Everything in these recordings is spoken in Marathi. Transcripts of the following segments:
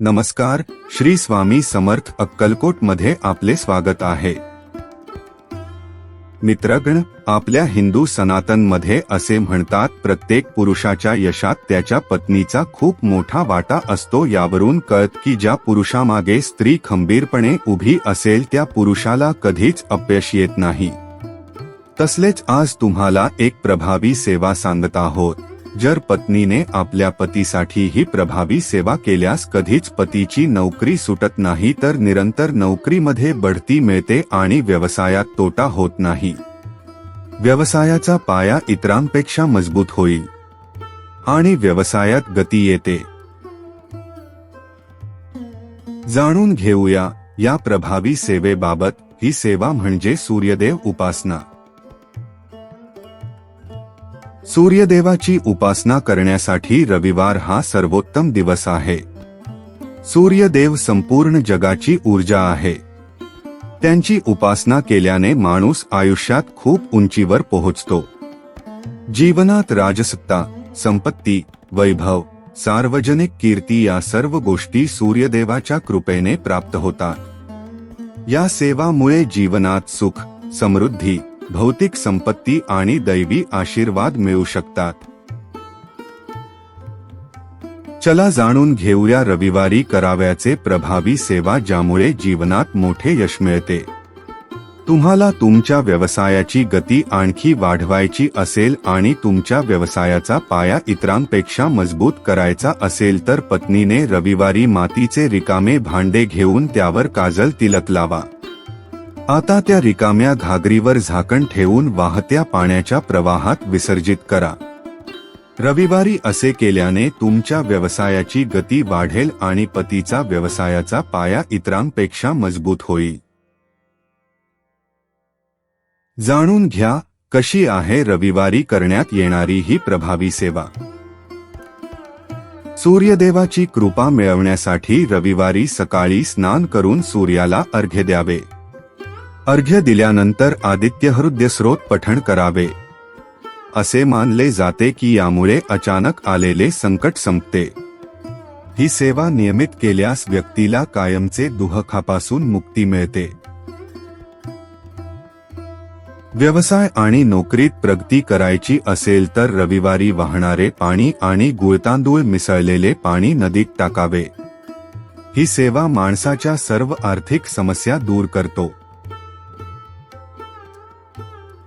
नमस्कार श्री स्वामी समर्थ अक्कलकोटमध्ये आपले स्वागत आहे. मित्रगण आपल्या हिंदू सनातनमध्ये असे म्हणतात प्रत्येक पुरुषाच्या यशात त्याच्या पत्नीचा खूप मोठा वाटा असतो यावरून कळत की ज्या पुरुषामागे स्त्री खंबीरपणे उभी असेल त्या पुरुषाला कधीच अपयश येत नाही. तसलेच आज तुम्हाला एक प्रभावी सेवा सांगत आहोत. जर पत्नीने आपल्या पतीसाठी ही प्रभावी सेवा केल्यास कधीच पतीची नोकरी सुटत नाही तर निरंतर नोकरीमध्ये बढती मिळते आणि व्यवसायात तोटा होत नाही. व्यवसायाचा पाया इतरांपेक्षा मजबूत होईल. आणि व्यवसायात गती येते. जाणून घेऊया या प्रभावी सेवेबाबत ही सेवा म्हणजे सूर्यदेव उपासना. सूर्यदेवाची उपासना करण्यासाठी रविवार हा सर्वोत्तम दिवस आहे. सूर्यदेव संपूर्ण जगाची ऊर्जा आहे. त्यांची उपासना केल्याने माणूस आयुष्यात खूप उंचीवर पोहोचतो. जीवनात राजसत्ता संपत्ती वैभव सार्वजनिक कीर्ती या सर्व गोष्टी सूर्यदेवाच्या कृपेने प्राप्त होतात. या सेवामुळे जीवनात सुख समृद्धी भौतिक संपत्ती आणि दैवी आशीर्वाद मिळू शकतात. चला जाणून घेऊया रविवारी कराव्याचे प्रभावी सेवा ज्यामुळे जीवनात मोठे यश मिळते. तुम्हाला तुमच्या व्यवसायाची गती आणखी वाढवायची असेल आणि तुमच्या व्यवसायाचा पाया इतरांपेक्षा मजबूत करायचा असेल तर पत्नीने रविवारी मातीचे रिकामे भांडे घेऊन त्यावर काजल तिलक लावा. आता त्या रिकाम्या घागरीवर झाकण ठेवून वाहत्या पाण्याच्या प्रवाहात विसर्जित करा. रविवारी असे केल्याने तुमच्या व्यवसायाची गती वाढेल आणि पतीचा व्यवसायाचा पाया इतरांपेक्षा मजबूत होईल. जाणून घ्या कशी आहे रविवारी करण्यात येणारी ही प्रभावी सेवा. सूर्यदेवाची कृपा मिळवण्यासाठी रविवारी सकाळी स्नान करून सूर्याला अर्घ्य द्यावे. अर्घ्य दिल्यानंतर आदित्य हृदय स्रोत पठण करावे. असे मानले जाते की यामुळे अचानक आलेले संकट संपते. ही सेवा नियमित केल्यास व्यक्तीला कायमचे दुःखापासून मुक्ती मिळते. व्यवसाय आणि नोकरीत प्रगती करायची असेल तर रविवारी वाहणारे पाणी आणि गुळतांदूळ मिसळलेले पाणी नदीत टाकावे. ही सेवा माणसाच्या सर्व आर्थिक समस्या दूर करतो.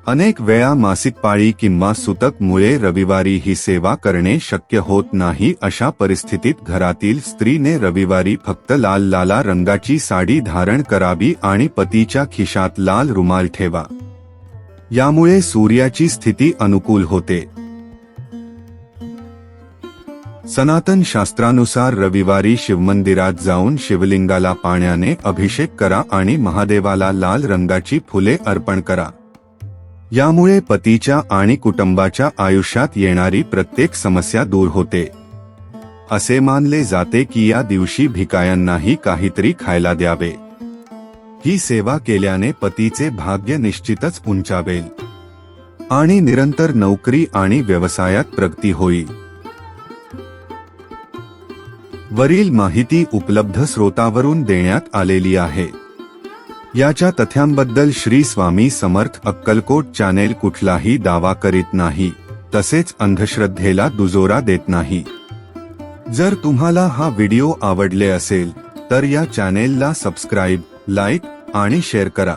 अनेक वेळा मासिक पाळी किंवा सुतकमुळे रविवारी ही सेवा करणे शक्य होत नाही अशा परिस्थितीत घरातील स्त्रीने रविवारी फक्त लाल लाला रंगाची साडी धारण करावी आणि पतीच्या खिशात लाल रुमाल ठेवा. यामुळे सूर्याची स्थिती अनुकूल होते. सनातन शास्त्रानुसार रविवारी शिवमंदिरात जाऊन शिवलिंगाला पाण्याने अभिषेक करा आणि महादेवाला लाल रंगाची फुले अर्पण करा. यामुळे पतीच्या आणि कुटुंबाच्या आयुष्यात येणारी प्रत्येक समस्या दूर होते. असे मानले जाते की या दिवशी भिकायांनाही काहीतरी खायला द्यावे. ही सेवा केल्याने पतीचे भाग्य निश्चितच उंचावेल. आणि निरंतर नोकरी आणि व्यवसायात प्रगती होईल. वरील माहिती उपलब्ध स्रोतावरून देण्यात आलेली आहे. याच्या तथ्यांबद्दल श्री स्वामी समर्थ अक्कलकोट चॅनेल कुठलाही दावा करीत नाही तसेच अंधश्रद्धेला दुजोरा देत नाही. जर तुम्हाला हा व्हिडिओ आवडले असेल तर या चॅनेलला सबस्क्राईब लाईक आणि शेअर करा.